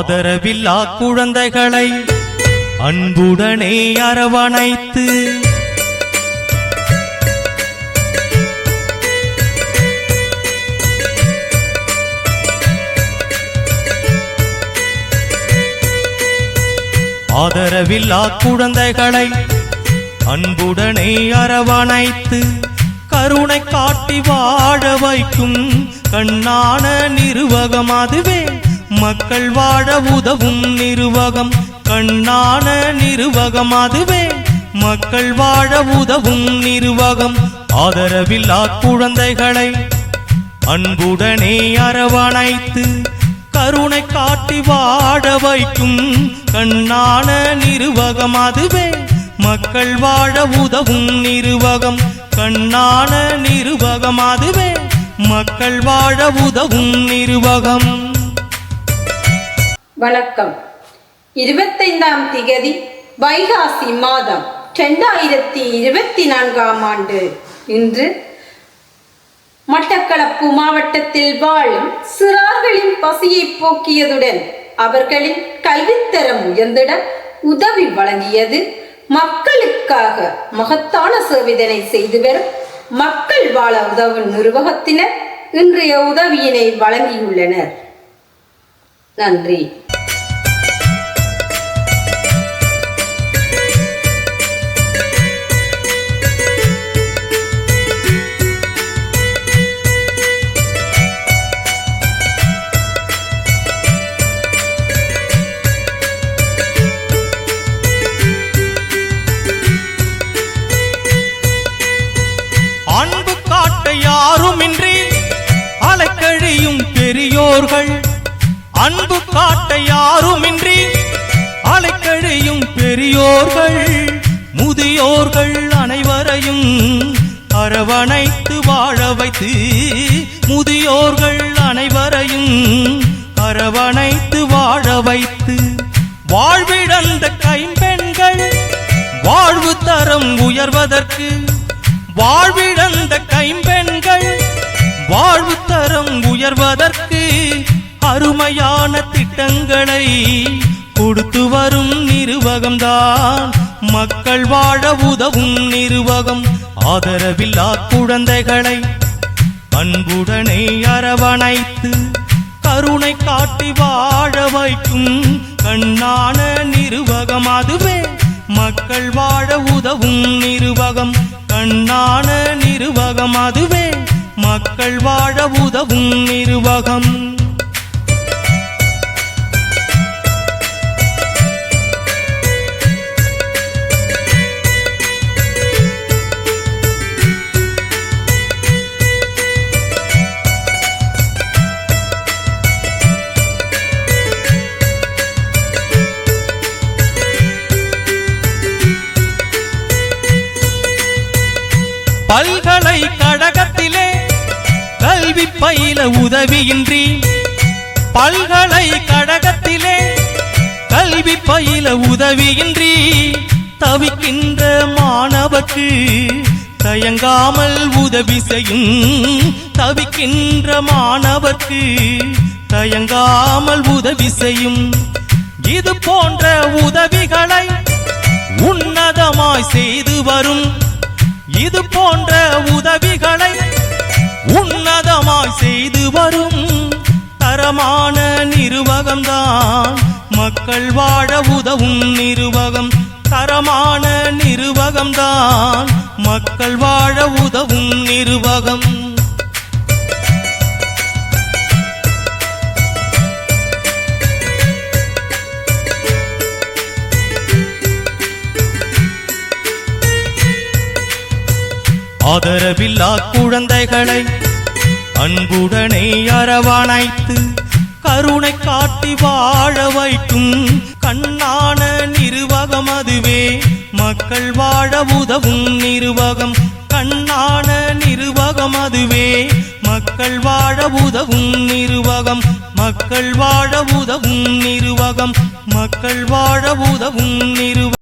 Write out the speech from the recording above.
ஆதரவில்லா குழந்தைகளை அன்புடனே அரவணைத்து. ஆதரவில்லா குழந்தைகளை அன்புடனே அரவணைத்து. கருணை காட்டி வாழ வைக்கும் கண்ணான நிருவகம் அதுவே. மக்கள் வாழ உதவும் நிர்வாகம் கண்ணான நிர்வாகம் அதுவே. மக்கள் வாழ உதவும் நிர்வாகம் ஆதரவில்லா குழந்தைகளை அன்புடனே அரவணைத்து கருணை காட்டி வாழ வைக்கும் கண்ணான நிர்வாகம் அதுவே. மக்கள் வாழ உதவும் நிர்வாகம் கண்ணான நிர்வாகம் அதுவே. மக்கள் வாழ உதவும் நிர்வாகம். வணக்கம். இருபத்தைந்தாம் திகதி வைகாசி மாதம் ரெண்டாயிரத்தி இருபத்தி நான்காம் ஆண்டு. இன்று மட்டக்களப்பு மாவட்டத்தில் வாழும் சிறார்களின் பசியை போக்கியதுடன் அவர்களின் கல்வித்தரம் உயர்ந்திட உதவி வழங்கியது மக்களுக்காக மகத்தான சேவைதனை செய்து வரும் மக்கள் வாழ உதவும் நிர்வாகத்தினர் இன்றைய உதவியினை வழங்கியுள்ளனர். நன்றி. பெற்றோர்கள் அன்பு காட்ட யாருமின்றி அலைக்கழியும் பெரியோர்கள் முதியோர்கள் அனைவரையும் அரவணைத்து வாழ வைத்து முதியோர்கள் அனைவரையும் அரவணைத்து வாழ வைத்து வாழ்விழந்த கைம்பெண்கள் வாழ்வு தரம் உயர்வதற்கு வாழ்விழந்த கைம்பெண்கள் வாழ்வு தரம் உயர்வதற்கு அருமையான திட்டங்களை கொடுத்து வரும் நிருவகம்தான். மக்கள் வாழ உதவும் நிருவகம். ஆதரவில்லா குழந்தைகளை அன்புடனே அரவணைத்து கருணை காட்டி வாழ வைக்கும் கண்ணான நிருவகம் அதுவே. மக்கள் வாழ உதவும் நிருவகம். கண்ணான நிருவகம் அதுவே. மக்கள் வாழ உதவும் நிர்வாகம். பல்கலைக்கழகத்திலே கல்வி பயில உதவியின்றி பல்கலைக்கழகத்திலே கல்வி பயில உதவியின்றி தவிக்கின்ற மாணவர்க்கு தயங்காமல் உதவி செய்யும் தவிக்கின்ற மாணவர்க்கு தயங்காமல் உதவி செய்யும். இது போன்ற உதவிகளை உன்னதமாய் செய்து வரும். இது போன்ற தான் மக்கள் வாழ உதவும் நிருவகம் தரமான நிருவகம்தான். மக்கள் வாழ உதவும் நிருவகம். ஆதரவில்லா குழந்தைகளை அன்புடனே அரவணைத்து கருணை காட்டி வாழ வைக்கும் கண்ணான நிர்வாகம் அதுவே. மக்கள் வாழ உதவும் நிர்வாகம் கண்ணான நிர்வாகம் அதுவே. மக்கள் வாழ உதவும் நிர்வாகம் மக்கள் வாழ உதவும் நிர்வாகம் மக்கள் வாழ உதவும் நிர்வாகம்